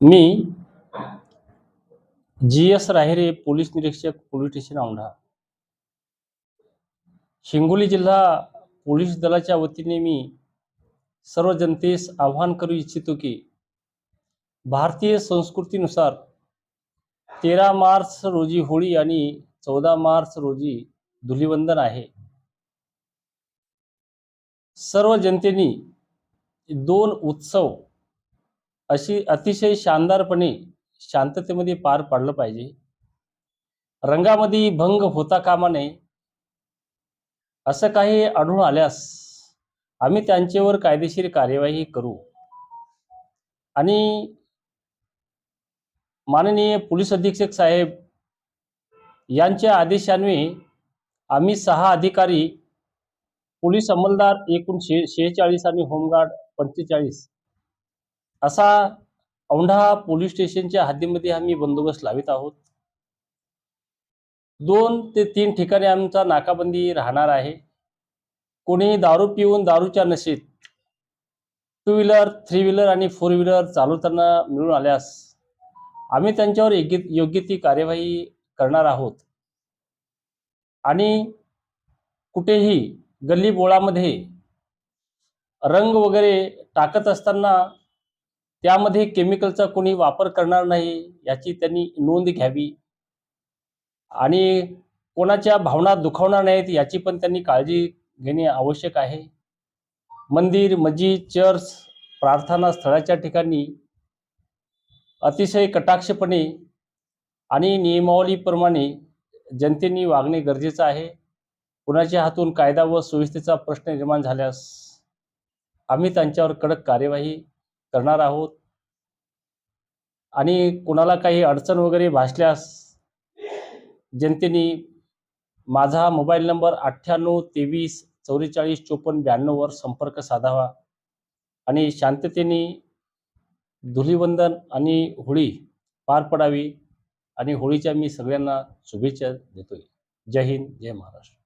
मी G S Rahire police निरीक्षक police station Aundha. Hingoli जिल्हा police दलाच्या वतीने मी सर्व जनतेस आवाहन करू इच्छितो की भारतीय संस्कृतीनुसार तेरा मार्च रोजी होळी आणि चौदा मार्च रोजी धुलिवंदन आहे. सर्व जनतेनी दोन उत्सव अशी अतिशय शानदारपणे शांततेमध्ये पार पाडलं पाहिजे. रंगामध्ये भंग होता कामा नये. असं काही आढळून आल्यास आम्ही त्यांच्यावर कायदेशीर कार्यवाही करू. आणि माननीय पोलीस अधीक्षक साहेब यांच्या आदेशान्वये आम्ही सहा अधिकारी पोलीस अंमलदार एकूण शे शेहेचाळीस आणि होमगार्ड पंचेचाळीस असा औंढा पोलीस स्टेशनच्या हद्दीमध्ये आम्ही बंदोबस्त लावित आहोत. दोन ते तीन ठिकाणी आमचा नाकाबंदी राहणार आहे. कोणी दारू पिऊन दारूच्या नशेत टू व्हीलर थ्री व्हीलर आणि फोर व्हीलर चालवताना मिळून आल्यास आम्ही त्यांच्यावर योग्य योग्य ती कार्यवाही करणार आहोत. आणि कुठेही गल्ली बोळामध्ये रंग वगैरे टाकत असताना त्यामध्ये केमिकलचा कोणी वापर करणार नाही याची त्यांनी नोंद घ्यावी. आणि कोणाच्या भावना दुखावणार नाहीत याची पण त्यांनी काळजी घेणे आवश्यक आहे. मंदिर मस्जिद चर्च प्रार्थना स्थळाच्या ठिकाणी अतिशय कटाक्षपणे आणि नियमावलीप्रमाणे जनतेने वागणे गरजेचं आहे. कुणाच्या हातून कायदा व सुव्यवस्थेचा प्रश्न निर्माण झाल्यास आम्ही त्यांच्यावर कडक कार्यवाही करणार आहोत. आणि कुणाला काही अडचण वगैरे भासल्यास जनतेने माझा मोबाईल नंबर अठ्ठ्याण्णव तेवीस चौवेचाळीस चोपन्न ब्याण्णववर संपर्क साधावा. आणि शांततेने धुलीवंदन आणि होळी पार पडावी. आणि होळीच्या मी सगळ्यांना शुभेच्छा देतोय. जय हिंद जय महाराष्ट्र.